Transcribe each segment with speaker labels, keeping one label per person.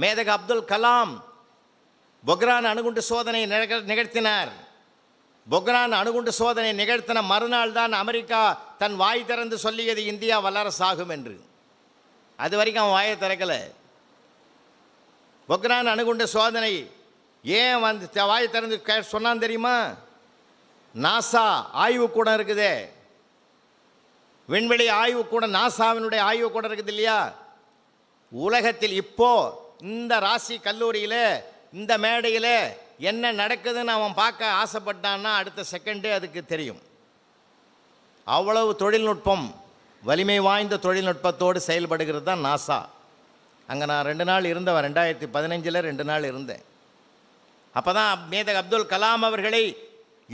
Speaker 1: மேதக அப்துல் கலாம் பொக்ரான் அணுகுண்டு சோதனை நிகழ- நிகழ்த்தினார். பொக்ரான் அணுகுண்டு சோதனை நிகழ்த்தின மறுநாள் தான் அமெரிக்கா தன் வாய் திறந்து சொல்லியது இந்தியா வல்லரசாகும் என்று. அது வரைக்கும் அவன் வாயை திறக்கல. பொக்ரான் அணுகுண்டு சோதனை ஏன் வந்து வாயை வாய் திறந்து கே- சொன்னான் தெரியுமா? நாசா ஆய்வு கூடம் இருக்குதே. விண்வெளி ஆய்வு கூட நாசாவினுடைய ஆய்வு கூட இருக்குது இல்லையா? உலகத்தில் இப்போ இந்த ராசி கல்லூரியில் இந்த மேடையில் என்ன நடக்குதுன்னு அவன் பார்க்க ஆசைப்பட்டான்னா அடுத்த செகண்டே அதுக்கு தெரியும். அவ்வளவு தொழில்நுட்பம் வலிமை வாய்ந்த தொழில்நுட்பத்தோடு செயல்படுகிறது தான் நாசா. அங்கே நான் ரெண்டு நாள் இருந்தவன் ரெண்டாயிரத்தி பதினஞ்சில் ரெண்டு நாள் இருந்தேன். அப்போ தான் மேதக் அப்துல் கலாம் அவர்களை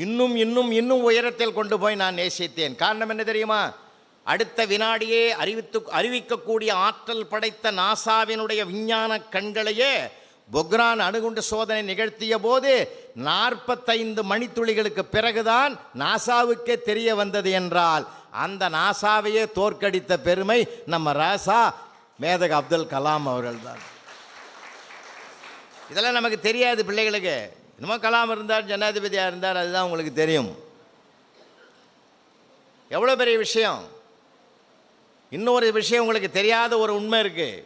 Speaker 1: இன்னும் இன்னும் இன்னும் உயரத்தில் கொண்டு போய் நான் நேசித்தேன். காரணம் என்ன தெரியுமா? அடுத்த வினாடியே அறிவித்து அறிவிக்கக்கூடிய ஆற்றல் படைத்த நாசாவினுடைய விஞ்ஞான கண்களையே பொக்ரான் அணுகுண்டு சோதனை நிகழ்த்திய போது நாற்பத்தைந்து மணித்துளிகளுக்கு பிறகுதான் நாசாவுக்கே தெரிய வந்தது என்றால் அந்த நாசாவையே தோற்கடித்த பெருமை நம்ம ராசா மேதக அப்துல் கலாம் அவர்கள்தான். இதெல்லாம் நமக்கு தெரியாது பிள்ளைகளுக்கு. இன்னமும் கலாம் இருந்தார் ஜனாதிபதியாக இருந்தார் அதுதான் உங்களுக்கு தெரியும். எவ்வளோ பெரிய விஷயம்? இன்னொரு விஷயம் உங்களுக்கு தெரியாத ஒரு உண்மை இருக்குது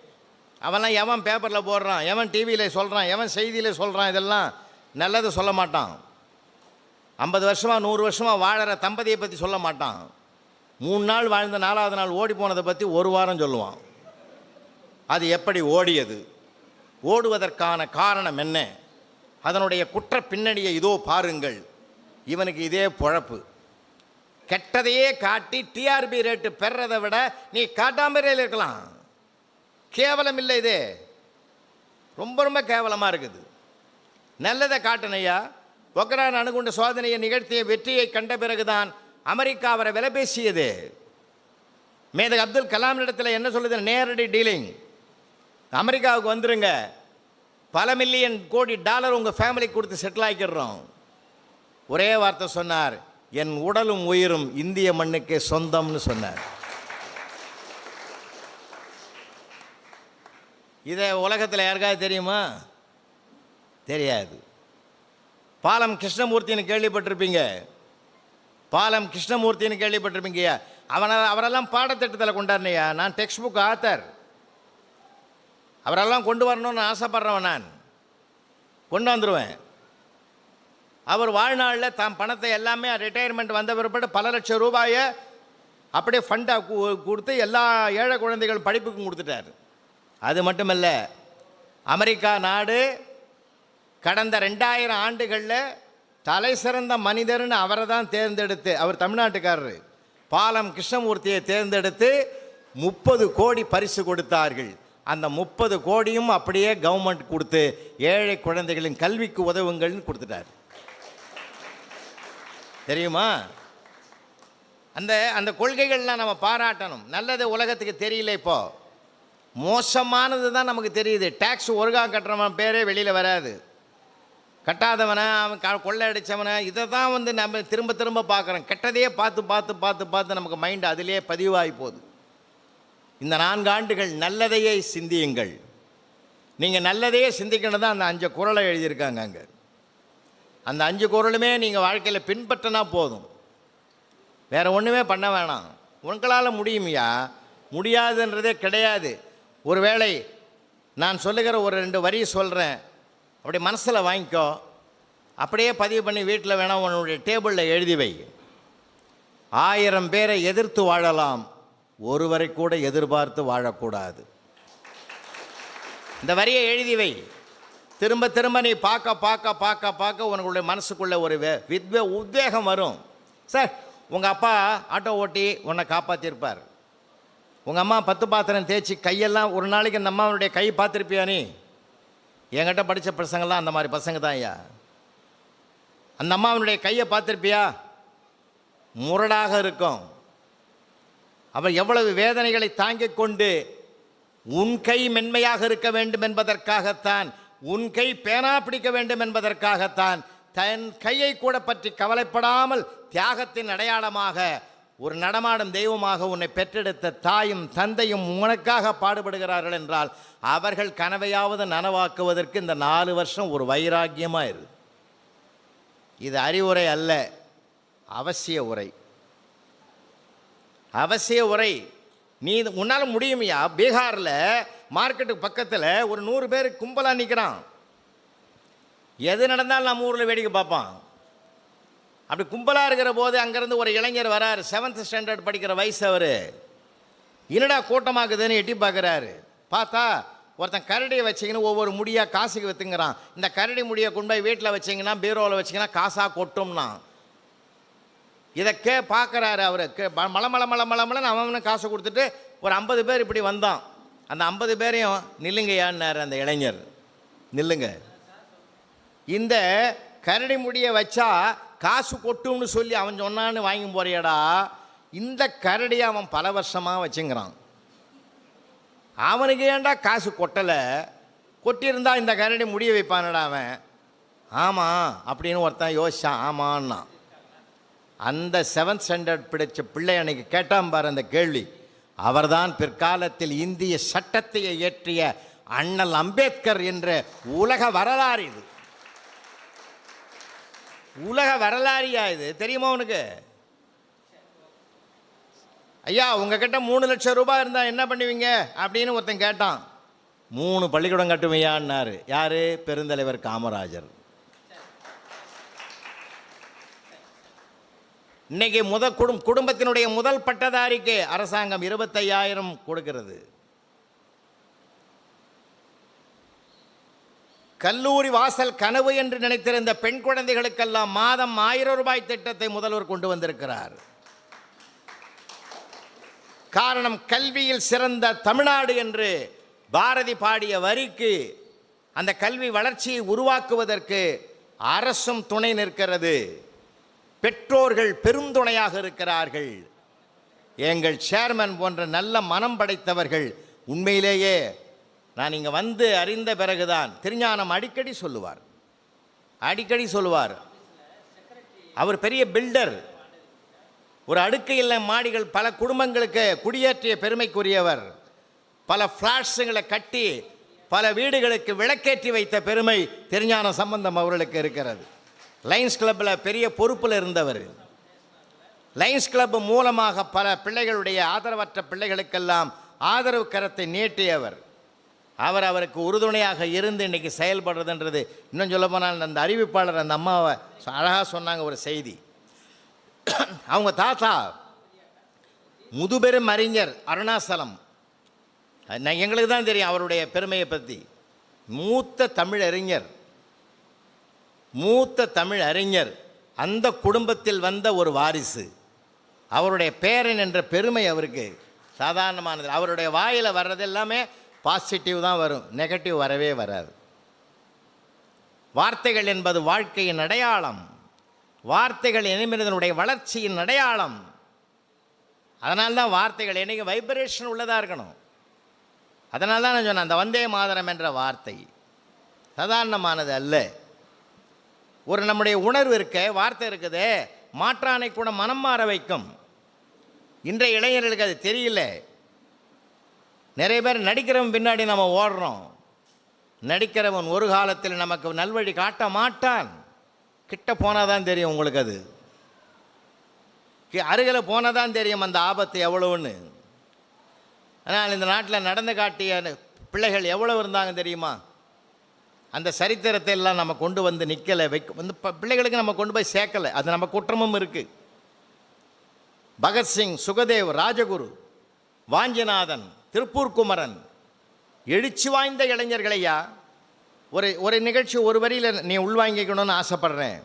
Speaker 1: அவன்லாம் எவன் பேப்பரில் போடுறான் எவன் டிவியில் சொல்கிறான் எவன் செய்தியில் சொல்கிறான் இதெல்லாம் நல்லது சொல்ல மாட்டான். ஐம்பது வருஷமாக நூறு வருஷமாக வாழற தம்பதியை பற்றி சொல்ல மாட்டான். மூணு நாள் வாழ்ந்த நாலாவது நாள் ஓடி போனதை பற்றி ஒரு வாரம் சொல்லுவான். அது எப்படி ஓடியது? ஓடுவதற்கான காரணம் என்ன? அதனுடைய குற்ற பின்னணியை இதோ பாருங்கள். இவனுக்கு இதே பொழப்பு. கெட்டதையே காட்டி டிஆர்பி ரேட்டு பெறதை விட நீ காட்டாமறையில் இருக்கலாம். கேவலம் இல்லை இது. ரொம்ப ரொம்ப கேவலமாக இருக்குது. நல்லதை காட்டணையா பொக்ரான் அணுகுண்ட சோதனையை நிகழ்த்திய வெற்றியை கண்ட பிறகுதான் அமெரிக்கா அவரை விலை பேசியது. மேதக் அப்துல் கலாம் இடத்துல என்ன சொல்லுது? நேரடி டீலிங். அமெரிக்காவுக்கு வந்துருங்க. பல மில்லியன் கோடி டாலர் உங்கள் ஃபேமிலிக்கு கொடுத்து செட்டில் ஆக்கிடுறோம். ஒரே வார்த்தை சொன்னார். என் உடலும் உயிரும் இந்திய மண்ணுக்கே சொந்தம்னு சொன்னார். இதை உலகத்தில் யாருக்காவது தெரியுமா? தெரியாது. பாலம் கிருஷ்ணமூர்த்தின்னு கேள்விப்பட்டிருப்பீங்க. பாலம் கிருஷ்ணமூர்த்தின்னு கேள்விப்பட்டிருப்பீங்கய்யா அவனை அவரெல்லாம் பாடத்திட்டத்தில் கொண்டாருனையா நான் டெக்ஸ்ட் புக் ஆத்தர். அவரெல்லாம் கொண்டு வரணும்னு ஆசைப்பட்றவன் நான். கொண்டு வந்துடுவேன் அவர் வாழ்நாளில் தான் பணத்தை எல்லாமே ரிட்டையர்மெண்ட் வந்த பிற்பாடு பல லட்சம் ரூபாயை அப்படியே ஃபண்டாக கொடுத்து எல்லா ஏழை குழந்தைகள் படிப்புக்கும் கொடுத்துட்டார். அது மட்டுமல்ல அமெரிக்கா நாடு கடந்த ரெண்டாயிரம் ஆண்டுகளில் தலை சிறந்த மனிதர்னு அவரை தான் தேர்ந்தெடுத்து அவர் தமிழ்நாட்டுக்காரர் பாலம் கிருஷ்ணமூர்த்தியை தேர்ந்தெடுத்து முப்பது கோடி பரிசு கொடுத்தார்கள். அந்த முப்பது கோடியும் அப்படியே கவர்மெண்ட் கொடுத்து ஏழை குழந்தைகளின் கல்விக்கு உதவுங்கள்னு கொடுத்துட்டார். தெரியுமா? அந்த அந்த கொள்கைகள்லாம் நம்ம பாராட்டணும். நல்லது உலகத்துக்கு தெரியல இப்போது மோசமானது தான் நமக்கு தெரியுது. டேக்ஸ் ஒருகா கட்டுறவன் பேரே வெளியில் வராது. கட்டாதவனை அவன் க கொள்ளை அடித்தவனை இதை தான் வந்து நம்ம திரும்ப திரும்ப பார்க்குறோம். கெட்டதையே பார்த்து பார்த்து பார்த்து பார்த்து நமக்கு மைண்டு அதிலே பதிவாகி போகுது. இந்த நான்கு ஆண்டுகள் நல்லதையே சிந்தியுங்கள். நீங்கள் நல்லதையே சிந்திக்கணும் தான் அந்த அஞ்சு குரலை எழுதியிருக்காங்க அங்கே. அந்த அஞ்சு குரலுமே நீங்கள் வாழ்க்கையில் பின்பற்றினா போதும். வேறு ஒன்றுமே பண்ண வேணாம். உங்களால் முடியுமையா? முடியாதுன்றதே கிடையாது. ஒருவேளை நான் சொல்லுகிற ஒரு ரெண்டு வரி சொல்கிறேன் அப்படி மனசில் வாங்கிக்கோ. அப்படியே பதிவு பண்ணி வீட்டில் வேணால் உன்னுடைய டேபிளில் எழுதி வை. ஆயிரம் பேரை எதிர்த்து வாழலாம். ஒருவரை கூட எதிர்பார்த்து வாழக்கூடாது. இந்த வரியை எழுதி வை. திரும்ப திரும்ப நீ பார்க்க பார்க்க பார்க்க பார்க்க உனக்குடைய மனசுக்குள்ளே ஒரு வே- வித்வே உத்வேகம் வரும். சார் உங்கள் அப்பா ஆட்டோ ஓட்டி உன்னை காப்பாற்றிருப்பார் உங்கள் அம்மா பத்து பாத்திரம் தேய்ச்சி கையெல்லாம் ஒரு நாளைக்கு அந்த அம்மாவுடைய கை பார்த்துருப்பியா நீ? என்கிட்ட படித்த பசங்கள்லாம் அந்த மாதிரி பசங்க தான் ஐயா. அந்த அம்மாவனுடைய கையை பார்த்துருப்பியா? முரடாக இருக்கும். அவள் எவ்வளவு வேதனைகளை தாங்கிக் கொண்டு உன் கை மென்மையாக இருக்க வேண்டும் என்பதற்காகத்தான் உன் கை பேனா பிடிக்க வேண்டும் என்பதற்காகத்தான் தன் கையை கூட பற்றி கவலைப்படாமல் தியாகத்தின் அடையாளமாக ஒரு நடமாடும் தெய்வமாக உன்னை பெற்றெடுத்த தாயும் தந்தையும் உனக்காக பாடுபடுகிறார்கள் என்றால் அவர்கள் கனவையாவது நனவாக்குவதற்கு இந்த நாலு வருஷம் ஒரு வைராக்கியமாக இரு இது அறிவுரை அல்ல அவசிய உரை. அவசிய உரை. நீ இது- உன்னால முடியுமையா? பீகாரில் மார்க்கெட்டுக்கு பக்கத்தில் ஒரு நூறு பேர் கும்பலாக நிற்கிறான் எது நடந்தாலும் நம்ம ஊரில் வேடிக்கை பார்ப்பான். அப்படி கும்பலாக இருக்கிற போது அங்கேருந்து ஒரு இளைஞர் வராரு. செவன்த் ஸ்டாண்டர்ட் படிக்கிற வயசு அவர். என்னடா கூட்டமாக்குதுன்னு எட்டி பார்க்குறாரு. பார்த்தா ஒருத்தன் கரடியை வச்சிங்கன்னு ஒவ்வொரு முடியாக காசுக்கு விற்றுங்கிறான் இந்த கரடி முடியை கொண்டு போய் வீட்டில் வச்சிங்கன்னா பீரோவில் வச்சிங்கன்னா காசாக கொட்டும்னா இதை கே பார்க்குறாரு அவர். மலை மலை மலை மலை மலைன்னு அவன் காசு கொடுத்துட்டு ஒரு ஐம்பது பேர் இப்படி வந்தான். அந்த ஐம்பது பேரையும் நில்லுங்கய்யான்னாரு அந்த இளைஞர். நில்லுங்க. இந்த கரடி முடியை வச்சா காசு கொட்டும்னு சொல்லி அவன் சொன்னான்னு வாங்கி போறியடா. இந்த கரடியை அவன் பல வருஷமாக வச்சுங்கிறான். அவனுக்கு ஏன்டா காசு கொட்டலை? கொட்டியிருந்தா இந்த கரடி முடிய வைப்பானடா அவன். ஆமாம் அப்படின்னு ஒருத்தன் யோசிச்சான். ஆமான்னா அந்த செவன்த் ஸ்டாண்டர்ட் பிடிச்ச பிள்ளை அன்னைக்கு கேட்டான் பாரு அந்த கேள்வி. அவர்தான் பிற்காலத்தில் இந்திய சட்டத்தை இயற்றிய அண்ணல் அம்பேத்கர் என்ற உலக வரலாறு இது. உலக வரலாறியா இது? தெரியுமா உனக்கு? ஐயா உங்ககிட்ட மூணு லட்சம் ரூபாய் இருந்தால் என்ன பண்ணுவீங்க? அப்படின்னு ஒருத்தன் கேட்டான். மூணு பள்ளிக்கூடம் கட்டுமையான்னாரு. யாரு? பெருந்தலைவர் காமராஜர். இன்னைக்கு முத குடும் குடும்பத்தினுடைய முதல் பட்டதாரிக்கு அரசாங்கம் இருபத்தையாயிரம் கொடுக்கிறது. கல்லூரி வாசல் கனவு என்று நினைத்திருந்த பெண் குழந்தைகளுக்கெல்லாம் மாதம் ஆயிரம் ரூபாய் திட்டத்தை முதல்வர் கொண்டு வந்திருக்கிறார். காரணம் கல்வியில் சிறந்த தமிழ்நாடு என்று பாரதி பாடிய வரிக்கு அந்த கல்வி வளர்ச்சியை உருவாக்குவதற்கு அரசும் துணை நிற்கிறது. பெற்றோர்கள் பெருந்துணையாக இருக்கிறார்கள். எங்கள் சேர்மன் போன்ற நல்ல மனம் படைத்தவர்கள் உண்மையிலேயே நான் இங்கே வந்து அறிந்த பிறகுதான் திருஞானம் அடிக்கடி சொல்லுவார். அடிக்கடி சொல்லுவார். அவர் பெரிய பில்டர் ஒரு அடுக்கையில் மாடிகள் பல குடும்பங்களுக்கு குடியேற்றிய பெருமைக்குரியவர். பல ஃப்ளாட்ஸுங்களை கட்டி பல வீடுகளுக்கு விளக்கேற்றி வைத்த பெருமை திருஞான சம்பந்தம் அவர்களுக்கு இருக்கிறது. லைன்ஸ் கிளப்பில் பெரிய பொறுப்பில் இருந்தவர். லைன்ஸ் கிளப் மூலமாக பல பிள்ளைகளுடைய ஆதரவற்ற பிள்ளைகளுக்கெல்லாம் ஆதரவு கரத்தை நீட்டியவர். அவர் அவருக்கு உறுதுணையாக இருந்து இன்னைக்கு செயல்படுறதுன்றது இன்னும் சொல்ல போனால் அந்த அறிவிப்பாளர் அந்த அம்மாவை அழகாக சொன்னாங்க ஒரு செய்தி. அவங்க தாத்தா முதுபெரும் அறிஞர் அருணாசலம். நான் எங்களுக்கு தான் தெரியும் அவருடைய பெருமையை பற்றி மூத்த தமிழறிஞர். மூத்த தமிழ் அறிஞர் அந்த குடும்பத்தில் வந்த ஒரு வாரிசு. அவருடைய பேரன் என்ற பெருமை அவருக்கு சாதாரணமானது. அவருடைய வாயில் வர்றது எல்லாமே பாசிட்டிவ் தான் வரும். நெகட்டிவ் வரவே வராது. வார்த்தைகள் என்பது வாழ்க்கையின் அடையாளம். வார்த்தைகள் இனிமனிதனுடைய வளர்ச்சியின் அடையாளம். அதனால் தான் வார்த்தைகள் என்றைக்கு வைப்ரேஷன் உள்ளதாக இருக்கணும். அதனால தான் நான் சொன்னேன் அந்த வந்தே மாதரம் என்ற வார்த்தை. சாதாரணமானது அல்ல. ஒரு நம்முடைய உணர்வு இருக்க வார்த்தை இருக்குதே மாற்றானை கூட மனம் மாற வைக்கும். இன்றைய இளைஞர்களுக்கு அது தெரியல. நிறைய பேர் நடிக்கிறவன் பின்னாடி நம்ம ஓடுறோம். நடிக்கிறவன் ஒரு காலத்தில் நமக்கு நல்வழி காட்ட மாட்டான். கிட்ட போனால் தான் தெரியும் உங்களுக்கு அது. அருகில் போனால் தான் தெரியும் அந்த ஆபத்து எவ்வளோன்னு ஆனால் இந்த நாட்டில் நடந்து காட்டிய பிள்ளைகள் எவ்வளோ இருந்தாங்க தெரியுமா? அந்த சரித்திரத்தை எல்லாம் நம்ம கொண்டு வந்து நிற்கலை வைக்க வந்து பிள்ளைகளுக்கு நம்ம கொண்டு போய் சேர்க்கலை. அது நம்ம குற்றமும் இருக்குது பகத்சிங் சுகதேவ் ராஜகுரு வாஞ்சிநாதன் திருப்பூர் குமரன் எழுச்சி வாய்ந்த இளைஞர்களையா ஒரு ஒரு நிகழ்ச்சி ஒரு வரியில் நீ உள்வாங்கிக்கணும்னு ஆசைப்படுறேன்.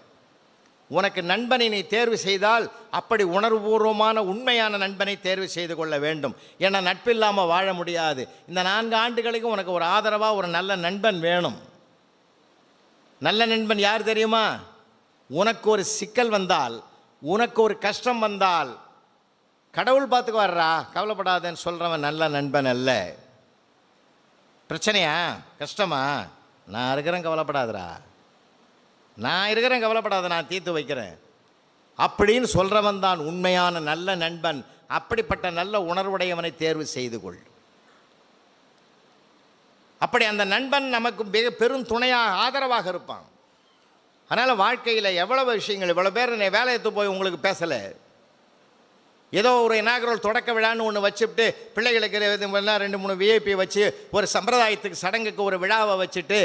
Speaker 1: உனக்கு நண்பனை நீ தேர்வு செய்தால் அப்படி உணர்வுபூர்வமான உண்மையான நண்பனை தேர்வு செய்து கொள்ள வேண்டும். ஏன்னா நட்பில்லாமல் வாழ முடியாது. இந்த நான்கு ஆண்டுகளுக்கு உனக்கு ஒரு ஆதரவாக ஒரு நல்ல நண்பன் வேணும். நல்ல நண்பன் யார் தெரியுமா? உனக்கு ஒரு சிக்கல் வந்தால் உனக்கு ஒரு கஷ்டம் வந்தால் கடவுள் பார்த்துக்கு வர்றா கவலைப்படாதேன்னு சொல்கிறவன் நல்ல நண்பன் அல்ல. பிரச்சனையா? கஷ்டமா? நான் இருக்கிறேன் கவலைப்படாதடா. நான் இருக்கிறேன் கவலைப்படாத நான் தீர்த்து வைக்கிறேன். அப்படின்னு சொல்கிறவன் தான் உண்மையான நல்ல நண்பன். அப்படிப்பட்ட நல்ல உணர்வுடையவனை தேர்வு செய்து கொள். அப்படி அந்த நண்பன் நமக்கு மிக பெரும் துணையாக ஆதரவாக இருப்பான். அதனால் வாழ்க்கையில் எவ்வளவு விஷயங்கள் இவ்வளோ பேர் என்னை வேலையத்து போய் உங்களுக்கு பேசலை. ஏதோ ஒரு இனாகரல் தொடக்க விழான்னு ஒன்று வச்சுட்டு பிள்ளைகளுக்கு ரெண்டு மூணு விஐபி வச்சு ஒரு சம்பிரதாயத்துக்கு சடங்குக்கு ஒரு விழாவை வச்சுட்டு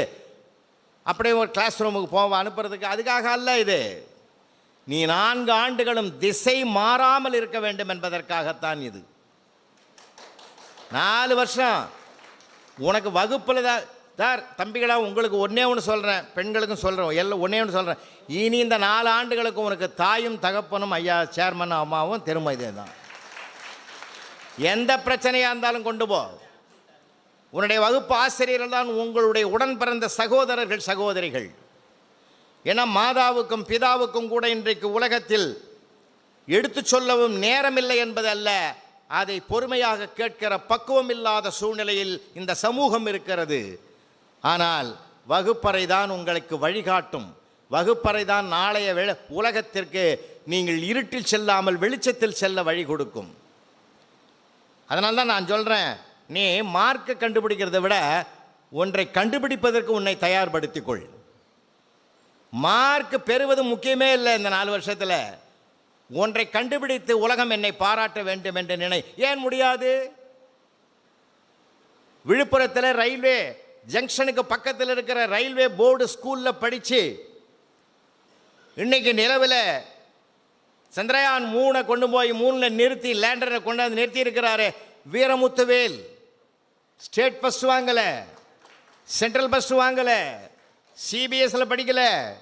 Speaker 1: அப்படியே ஒரு கிளாஸ் ரூமுக்கு போவோம் அனுப்புறதுக்கு அதுக்காக அல்ல இது. நீ நான்கு ஆண்டுகளும் திசை மாறாமல் இருக்க வேண்டும் என்பதற்காகத்தான் இது. நாலு வருஷம். உனக்கு வகுப்பில் தான் சார் தம்பிகளா உங்களுக்கு ஒன்றே ஒன்று சொல்கிறேன் பெண்களுக்கும் சொல்கிறேன் எல்லாம் ஒன்றே ஒன்று சொல்கிறேன் இனி இந்த நாலு ஆண்டுகளுக்கு உனக்கு தாயும் தகப்பனும் ஐயா சேர்மன் அம்மாவும் திரும்ப இதே தான். எந்த பிரச்சனையாக இருந்தாலும் கொண்டு போ. உன்னுடைய வகுப்பு ஆசிரியர்கள் தான் உங்களுடைய உடன் பிறந்த சகோதரர்கள் சகோதரிகள். ஏன்னா மாதாவுக்கும் பிதாவுக்கும் கூட இன்றைக்கு உலகத்தில் எடுத்துச் சொல்லவும் நேரமில்லை என்பதல்ல. அதை பொறுமையாக கேட்கிற பக்குவம் இல்லாத சூழ்நிலையில் இந்த சமூகம் இருக்கிறது. ஆனால் வகுப்பறை தான் உங்களுக்கு வழிகாட்டும். வகுப்பறை தான் நாளைய வெ- உலகத்திற்கு நீங்கள் இருட்டில் செல்லாமல் வெளிச்சத்தில் செல்ல வழி கொடுக்கும். அதனால தான் நான் சொல்கிறேன் நீ மார்க்கை கண்டுபிடிக்கிறதை விட ஒன்றை கண்டுபிடிப்பதற்கு உன்னை தயார்படுத்திக் கொள். மார்க் பெறுவது முக்கியமே இல்லை இந்த நாலு வருஷத்தில். ஒன்றை கண்டுபிடித்து உலகம் என்னை பாராட்ட வேண்டும் என்று நினை ஏன் முடியாது? விழுப்புரத்தில் ரயில்வே ஜங்ஷனுக்கு பக்கத்தில் இருக்கிற ரயில்வே போர்டு ஸ்கூலில் படித்து இன்னைக்கு நிலவில் சந்திரயான் மூணை கொண்டு போய் மூணில் நிறுத்தி லேண்டரை கொண்டாந்து நிறுத்தி இருக்கிறாரு வீரமுத்துவேல். ஸ்டேட் பஸ் வாங்கலை சென்ட்ரல் பஸ் வாங்கலை சிபிஎஸ்சில் படிக்கலை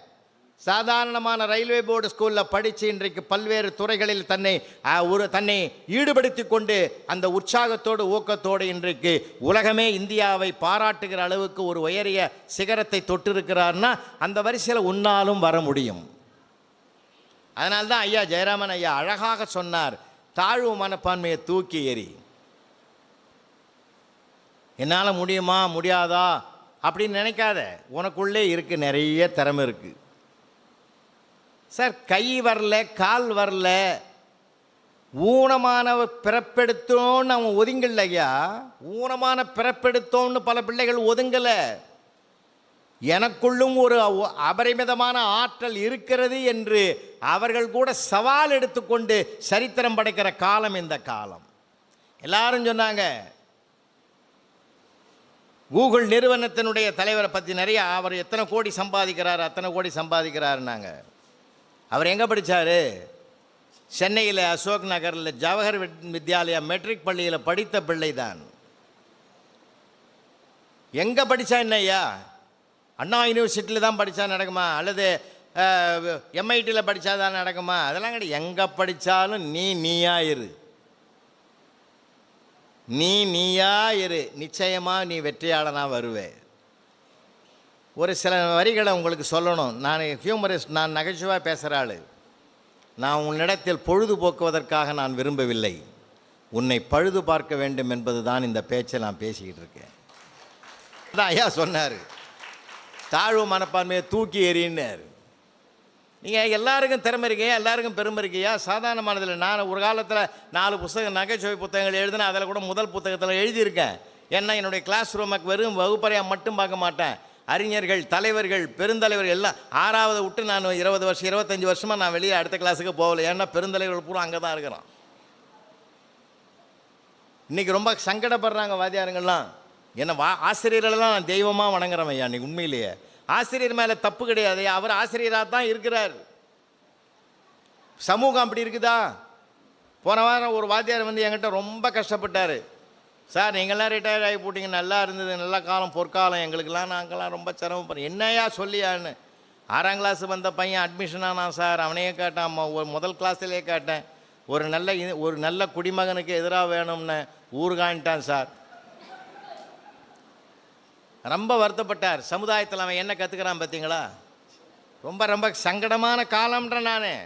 Speaker 1: சாதாரணமான ரயில்வே போர்டு ஸ்கூலில் படித்து இன்றைக்கு பல்வேறு துறைகளில் தன்னை ஒரு தன்னை ஈடுபடுத்தி கொண்டு அந்த உற்சாகத்தோடு ஊக்கத்தோடு இன்றைக்கு உலகமே இந்தியாவை பாராட்டுகிற அளவுக்கு ஒரு உயரிய சிகரத்தை தொட்டிருக்கிறார்னா அந்த வரிசையில் உன்னாலும் வர முடியும். அதனால்தான் ஐயா ஜெயராமன் ஐயா அழகாக சொன்னார் தாழ்வு மனப்பான்மையை தூக்கி எறி. என்னால் முடியுமா முடியாதா? அப்படின்னு நினைக்காத. உனக்குள்ளே இருக்குது நிறைய திறமை இருக்குது சார் கை வரல கால் வரல ஊனமான பிறப்பெடுத்தோன்னு அவன் ஒதுங்கல ஐயா. ஊனமான பிறப்பெடுத்தோன்னு பல பிள்ளைகள் ஒதுங்கலை. எனக்குள்ளும் ஒரு அபரிமிதமான ஆற்றல் இருக்கிறது என்று அவர்கள் கூட சவால் எடுத்துக்கொண்டு சரித்திரம் படைக்கிற காலம் இந்த காலம். எல்லாரும் சொன்னாங்க கூகுள் நிறுவனத்தினுடைய தலைவரை பற்றி நிறைய அவர் எத்தனை கோடி சம்பாதிக்கிறார் அத்தனை கோடி சம்பாதிக்கிறாருன்னாங்க. அவர் எங்கே படித்தார் சென்னையில் அசோக் நகரில் ஜவஹர் வித்- வித்யாலயா மெட்ரிக் பள்ளியில் படித்த பிள்ளை தான் எங்கே படித்தா என்னய்யா? அண்ணா யூனிவர்சிட்டியில் தான் படித்தா நடக்குமா? அல்லது எம்ஐடியில் படித்தா தான் நடக்குமா? அதெல்லாம் கிடையாது. எங்கே படித்தாலும் நீ நீயா இரு. நீ நீயா இரு. நிச்சயமாக நீ வெற்றியாளனாக வருவே. ஒரு சில வரிகளை உங்களுக்கு சொல்லணும். நான் ஹியூமரிஸ்ட் நான் நகைச்சுவாக பேசுகிற ஆள். நான் உன்னிடத்தில் பொழுதுபோக்குவதற்காக நான் விரும்பவில்லை. உன்னை பழுது பார்க்க வேண்டும் என்பது தான் இந்த பேச்சை நான் பேசிக்கிட்டு இருக்கேன். அதான் ஐயா சொன்னார். தாழ்வு மனப்பான்மையை தூக்கி எறின்னார் நீங்கள் எல்லாருக்கும் திறமை இருக்கீங்க எல்லாருக்கும் பெருமை இருக்கியா சாதாரணமானதில் நான் ஒரு காலத்தில் நாலு புத்தகம் நகைச்சுவை புத்தகங்கள் எழுதினேன். அதில் கூட முதல் புத்தகத்தில் எழுதியிருக்கேன். ஏன்னா என்னுடைய கிளாஸ் ரூமுக்கு வெறும் வகுப்பறையாக மட்டும் பார்க்க மாட்டேன். அறிஞர்கள் தலைவர்கள் பெருந்தலைவர்கள் எல்லாம் ஆறாவது விட்டு நான் இருபது வருஷம் இருபத்தஞ்சி வருஷமாக நான் வெளியே அடுத்த கிளாஸுக்கு போகல. ஏன்னா பெருந்தலைவர்கள் பூரா அங்கே தான் இருக்கிறான். இன்றைக்கி ரொம்ப சங்கடப்படுறாங்க வாத்தியாருங்கள்லாம். என்ன வா ஆசிரியர்களெல்லாம் நான் தெய்வமாக வணங்குறேன் ஐயா இன்னைக்கு உண்மையிலேயே. ஆசிரியர் மேலே தப்பு கிடையாது அவர் ஆசிரியராக தான் இருக்கிறார். சமூகம் அப்படி இருக்குதா? போன வாரம் ஒரு வாத்தியார் வந்து என்கிட்ட ரொம்ப கஷ்டப்பட்டார். சார் நீங்கள்லாம் ரிட்டையர் ஆகி போட்டிங்க. நல்லா இருந்தது. நல்ல காலம் பொற்காலம். எங்களுக்கெல்லாம் நாங்கள்லாம் ரொம்ப சிரமப்படுறோம் என்னையா சொல்லியான்னு ஆறாம் கிளாஸ் வந்த பையன் அட்மிஷன் ஆனான் சார். அவனையே கேட்டான் ஒரு முதல் கிளாஸ்லேயே கேட்டேன். ஒரு நல்ல இது- ஒரு நல்ல குடிமகனுக்கு எதிராக வேணும்னு ஊர்கான்ட்டான் சார். ரொம்ப வருத்தப்பட்டார். சமுதாயத்தில் அவன் என்ன கற்றுக்கிறான் பார்த்தீங்களா ரொம்ப ரொம்ப சங்கடமான காலம்ன்ற நான்.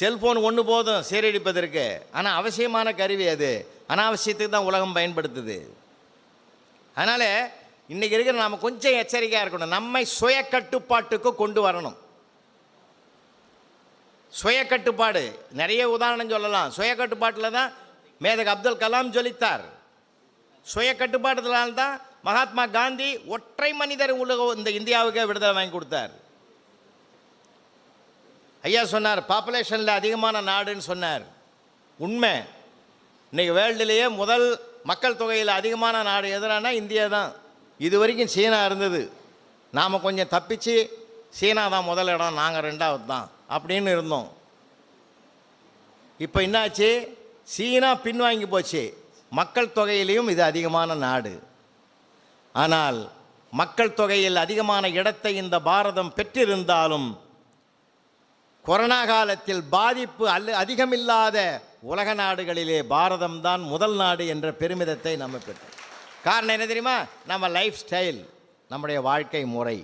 Speaker 1: செல்ஃபோன் ஒன்று போதும் சீரடிப்பதற்கு ஆனால் அவசியமான கருவி அது. அனாவசியத்துக்கு தான் உலகம் பயன்படுத்துது. அதனால் இன்றைக்கி இருக்கிற நாம் கொஞ்சம் எச்சரிக்கையாக இருக்கணும். நம்மை சுய கட்டுப்பாட்டுக்கு கொண்டு வரணும். சுய கட்டுப்பாடு நிறைய உதாரணம் சொல்லலாம். சுய கட்டுப்பாட்டில் தான் மேதக அப்துல் கலாம் ஜொலித்தார். சுய கட்டுப்பாட்டுதலால் தான் மகாத்மா காந்தி ஒற்றை மனிதர் உலக இந்த இந்தியாவுக்கு விடுதலை வாங்கி கொடுத்தார். ஐயா சொன்னார் பாப்புலேஷனில் அதிகமான நாடுன்னு சொன்னார். உண்மை. இன்றைக்கி வேர்ல்டுலேயே முதல் மக்கள் தொகையில் அதிகமான நாடு எதுனா இந்தியா தான். இது வரைக்கும் சீனா இருந்தது. நாம் கொஞ்சம் தப்பிச்சு சீனா தான் முதல் இடம் நாங்கள் ரெண்டாவது தான் அப்படின்னு இருந்தோம். இப்போ என்னாச்சு? சீனா பின்வாங்கி போச்சு. மக்கள் தொகையிலையும் இது அதிகமான நாடு. ஆனால் மக்கள் தொகையில் அதிகமான இடத்தை இந்த பாரதம் பெற்றிருந்தாலும் கொரோனா காலத்தில் பாதிப்பு அல்ல அதிகமில்லாத உலக நாடுகளிலே பாரதம் தான் முதல் நாடு என்ற பெருமிதத்தை நம்ம பெற்றோம். காரணம் என்ன தெரியுமா? நம்ம லைஃப் ஸ்டைல் நம்முடைய வாழ்க்கை முறை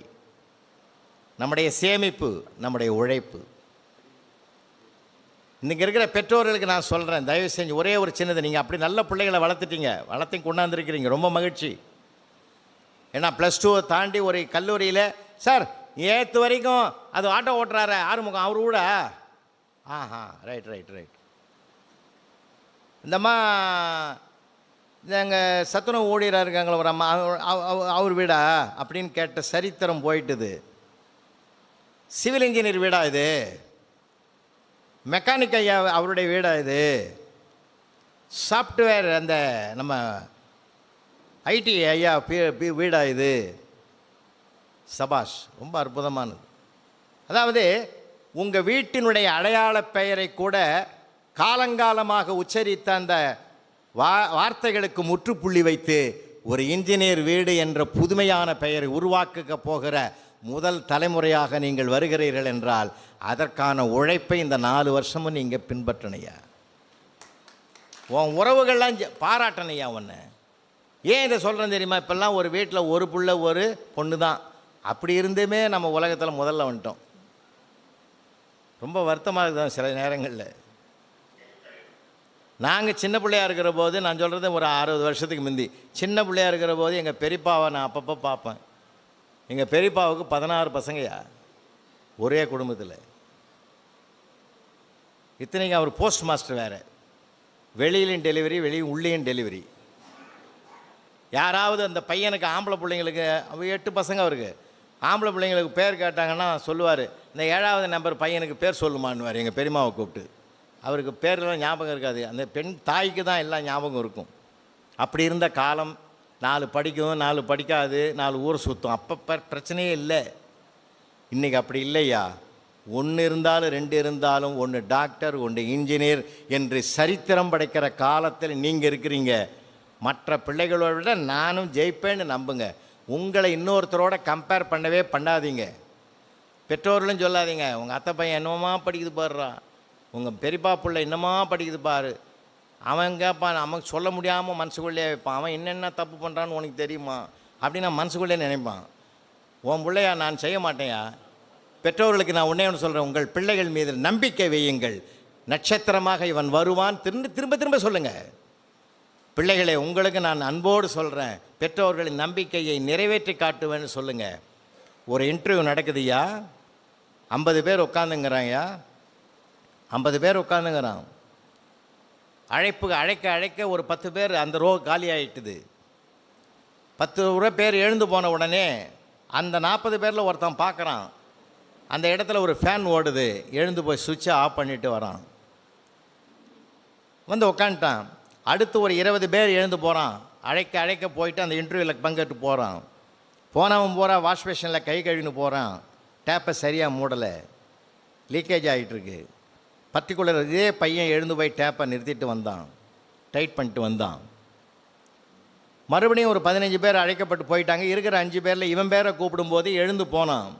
Speaker 1: நம்முடைய சேமிப்பு நம்முடைய உழைப்பு. இன்றைக்கி இருக்கிற பெற்றோர்களுக்கு நான் சொல்கிறேன் தயவு செஞ்சு ஒரே ஒரு சின்னது நீங்கள் அப்படி நல்ல பிள்ளைகளை வளர்த்துட்டீங்க வளர்த்தி கொண்டாந்துருக்கிறீங்க ரொம்ப மகிழ்ச்சி. ஏன்னா ப்ளஸ் டூவை தாண்டி ஒரு கல்லூரியில் சார் ஏற்று வரைக்கும் அது ஆட்டோ ஓட்டுறாரு ஆறுமுகம் அவர் கூட? ஆஹா ரைட் ரைட் ரைட் இந்தம்மா இந்த எங்கள் சத்துணவு ஊழியராக இருக்காங்களே ஒரு அம்மா அவ- அவ- அவ- அவர் வீடா? அப்படின்னு கேட்ட சரித்திரம் போயிட்டுது. சிவில் இன்ஜினியர் வீடா இது? மெக்கானிக் ஐயா அவருடைய வீடா இது? சாஃப்ட்வேர் அந்த நம்ம ஐடி ஐயா பி- வீடா இது? சபாஷ் ரொம்ப அற்புதமானது. அதாவது உங்கள் வீட்டினுடைய அடையாள பெயரை கூட காலங்காலமாக உச்சரித்த அந்த வா வார்த்தைகளுக்கு முற்றுப்புள்ளி வைத்து ஒரு இன்ஜினியர் வீடு என்ற புதுமையான பெயரை உருவாக்க போகிற முதல் தலைமுறையாக நீங்கள் வருகிறீர்கள் என்றால் அதற்கான உழைப்பை இந்த நாலு வருஷமும் நீங்கள் பின்பற்றணையா உன் உறவுகள்லாம் பாராட்டணையா ஒன்று ஏன் இதை சொல்கிறேன் தெரியுமா? இப்போல்லாம் ஒரு வீட்டில் ஒரு புள்ள ஒரு பொண்ணு தான். அப்படி இருந்துமே நம்ம உலகத்தில் முதல்ல வந்துட்டோம். ரொம்ப வருத்தமாக இருக்குதான் சில நேரங்களில். நாங்கள் சின்ன பிள்ளையா இருக்கிற போது நான் சொல்கிறது ஒரு அறுபது வருஷத்துக்கு முந்தி. சின்ன பிள்ளையா இருக்கிற போது எங்கள் பெரியப்பாவை நான் அப்பப்போ பார்ப்பேன். எங்கள் பெரியப்பாவுக்கு பதினாறு பசங்கயா ஒரே குடும்பத்தில். இத்தனைக்கு அவர் போஸ்ட் மாஸ்டர் வேறு. வெளியிலையும் டெலிவரி வெளியும் உள்ளேயும் டெலிவரி. யாராவது அந்த பையனுக்கு ஆம்பளை பிள்ளைங்களுக்கு எட்டு பசங்க அவருக்கு. ஆம்பளை பிள்ளைங்களுக்கு பேர் கேட்டாங்கன்னா சொல்லுவார் இந்த ஏழாவது நம்பர் பையனுக்கு பேர் சொல்லுமான்னுவார் எங்கள் பெரியம்மாவை கூப்பிட்டு. அவருக்கு பேர்லாம் ஞாபகம் இருக்காது. அந்த பெண் தாய்க்கு தான் எல்லாம் ஞாபகம் இருக்கும். அப்படி இருந்த காலம் நாலு படிக்கும் நாலு படிக்காது நாலு ஊர் சுற்றும் அப்போ பிரச்சனையே இல்லை. இன்றைக்கி அப்படி இல்லையா? ஒன்று இருந்தாலும் ரெண்டு இருந்தாலும் ஒன்று டாக்டர் ஒன்று இன்ஜினியர் என்று சரித்திரம் படைக்கிற காலத்தில் நீங்கள் இருக்கிறீங்க. மற்ற பிள்ளைகளோட விட நானும் ஜெயிப்பேன்னு நம்புங்க. உங்களை இன்னொருத்தரோட கம்பேர் பண்ணவே பண்ணாதீங்க. பெற்றோர்களும் சொல்லாதீங்க. உங்கள் அத்தை பையன் என்னமா படிக்குது பாடுறான் உங்கள் பெரியப்பா பிள்ளை என்னமா படிக்குது பாரு. அவன் கேட்பான் அவன் சொல்ல முடியாமல் மனசுக்குள்ளே வைப்பான். அவன் என்னென்ன தப்பு பண்ணுறான்னு உனக்கு தெரியுமா? அப்படின்னு நான் மனசுக்குள்ளே நினைப்பான். உன் பிள்ளையா நான் செய்ய மாட்டேயா பெற்றோர்களுக்கு நான் உன்னே ஒன்று சொல்கிறேன் உங்கள் பிள்ளைகள் மீது நம்பிக்கை வையுங்கள். நட்சத்திரமாக இவன் வருவான். திரும்ப திரும்ப திரும்ப சொல்லுங்கள் பிள்ளைகளை உங்களுக்கு நான் அன்போடு சொல்கிறேன் பெற்றோர்களின் நம்பிக்கையை நிறைவேற்றி காட்டுவேன்னு சொல்லுங்கள் ஒரு இன்டர்வியூ நடக்குதுய்யா? ஐம்பது பேர் உட்காந்துங்கிறாங்கய்யா ஐம்பது பேர் உட்காந்துங்கிறான் அழைப்பு அழைக்க அழைக்க ஒரு பத்து பேர் அந்த ரோ காலி ஆகிட்டுது பத்து ரூபா பேர் எழுந்து போன உடனே அந்த நாற்பது பேரில் ஒருத்தன் பார்க்குறான். அந்த இடத்துல ஒரு ஃபேன் ஓடுது. எழுந்து போய் சுவிட்சை ஆஃப் பண்ணிட்டு வரான். வந்து உக்காந்துட்டான் அடுத்து ஒரு இருபது பேர் எழுந்து போகிறான் அழைக்க அழைக்க போயிட்டு அந்த இன்டர்வியூவில் பங்கேற்று போகிறான் போனவன் போகிறா வாஷ் பேஷனில் கை கழுவின்னு போகிறான் டேப்பை சரியாக மூடலை. லீக்கேஜ் ஆகிட்டுருக்கு பர்டிகுலர் இதே பையன் எழுந்து போய் டேப்பை நிறுத்திட்டு வந்தான். டைட் பண்ணிட்டு வந்தான். மறுபடியும் ஒரு பதினஞ்சு பேர் அழைக்கப்பட்டு போயிட்டாங்க. இருக்கிற அஞ்சு பேரில் இவன் பேரை கூப்பிடும்போது எழுந்து போனான்.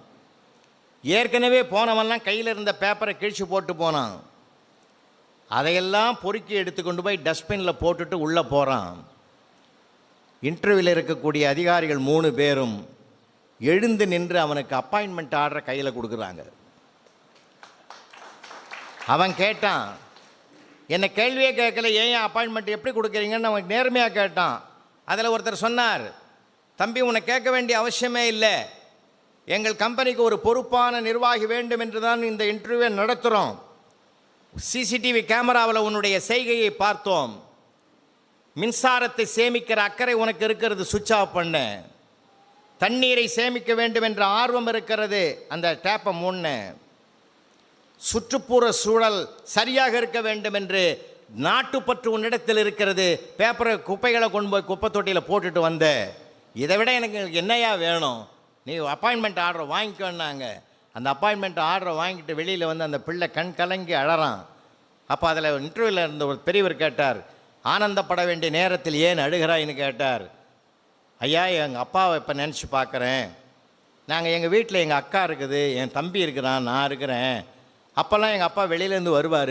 Speaker 1: ஏற்கனவே போனவன்லாம் கையில் இருந்த பேப்பரை கிழிச்சு போட்டு போனான். அதையெல்லாம் பொறுக்கி எடுத்துக்கொண்டு போய் டஸ்ட்பினில் போட்டுட்டு உள்ளே போகிறான் இன்டர்வியூவில் இருக்கக்கூடிய அதிகாரிகள் மூணு பேரும் எழுந்து நின்று அவனுக்கு அப்பாயின்மெண்ட் ஆர்டரை கையில் கொடுக்குறாங்க. அவன் கேட்டான் என்னை கேள்வியே கேட்கல ஏன் அப்பாயின்மெண்ட் எப்படி கொடுக்குறீங்கன்னு அவன் நேர்மையாக கேட்டான். அதில் ஒருத்தர் சொன்னார் தம்பி உன்னை கேட்க வேண்டிய அவசியமே இல்லை. எங்கள் கம்பெனிக்கு ஒரு பொறுப்பான நிர்வாகி வேண்டும் என்று தான் இந்த இன்டர்வியூவை நடத்துகிறோம் சிசிடிவி கேமராவில் உன்னுடைய செய்கையை பார்த்தோம். மின்சாரத்தை சேமிக்கிற அக்கறை உனக்கு இருக்கிறது சுவிட்ச் ஆஃப் பண்ணு. தண்ணீரை சேமிக்க வேண்டும் என்ற ஆர்வம் இருக்கிறது. அந்த டேப்பை மூணு சுற்றுப்புற சூழல் சரியாக இருக்க வேண்டும் என்று நாட்டுப்பற்று உன்னிடத்தில் இருக்கிறது. பேப்பரை குப்பைகளை கொண்டு போய் குப்பை தொட்டியில் போட்டுட்டு வந்த. இதை விட எனக்கு என்னையா வேணும்? நீ அப்பாயின்மெண்ட் ஆர்டர் வாங்கிக்கோன்னாங்க. அந்த அப்பாயின்மெண்ட் ஆர்டரை வாங்கிட்டு வெளியில் வந்து அந்த பிள்ளை கண் கலங்கி அழறான். அப்போ அதில் இன்டர்வியூவில் இருந்த ஒரு பெரியவர் கேட்டார் ஆனந்தப்பட வேண்டிய நேரத்தில் ஏன் அழுகிறாயின்னு கேட்டார். ஐயா எங்கள் அப்பாவை இப்போ நினச்சி பார்க்குறேன் நாங்கள் எங்கள் வீட்டில் எங்கள் அக்கா இருக்குது என் தம்பி இருக்கிறான் நான் இருக்கிறேன். அப்போல்லாம் எங்கள் அப்பா வெளியிலேருந்து வருவார்.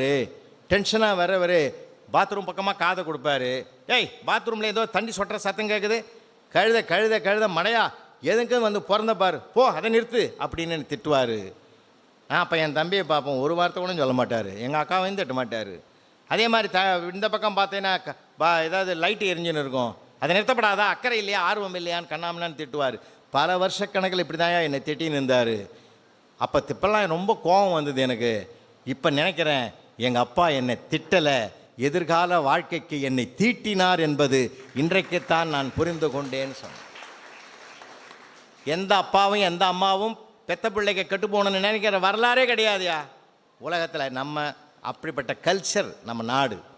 Speaker 1: டென்ஷனாக வரவர். பாத்ரூம் பக்கமாக காதை கொடுப்பாரு. ஏய் பாத்ரூமில் ஏதோ தண்ணி சொட்டுற சத்தம் கேட்குது கழுத கழுத கழுத மடையா எதுக்கும் வந்து பிறந்த பார். போ அதை நிறுத்து அப்படின்னு திட்டுவார். ஆ அப்போ என் தம்பியை பார்ப்போம். ஒரு வார்த்தை கூட சொல்ல மாட்டார். எங்கள் அக்காவையும் திட்ட மாட்டார். அதே மாதிரி த இந்த பக்கம் பார்த்தீங்கன்னா க- பா ஏதாவது லைட் எரிஞ்சுன்னு இருக்கும். அதை நிறுத்தப்படாதா? அக்கறை இல்லையா? ஆர்வம் இல்லையான்னு கண்ணாமனான்னு திட்டுவார். பல வருஷக்கணக்கில் இப்படி தான் என்னை திட்டின்னு இருந்தார். அப்போ திப்பெல்லாம் ரொம்ப கோபம் வந்தது எனக்கு. இப்போ நினைக்கிறேன் எங்கள் அப்பா என்னை திட்டலை எதிர்கால வாழ்க்கைக்கு என்னை தீட்டினார் என்பது இன்றைக்குத்தான் நான் புரிந்து கொண்டேன்னு சொன்னேன். எந்த அப்பாவும் எந்த அம்மாவும் பெத்த பிள்ளைக்கு கெட்டு போகணும்னு நினைக்கிற வரலாறே கிடையாதுயா. உலகத்தில் நம்ம அப்படிப்பட்ட கல்ச்சர் நம்ம நாடு.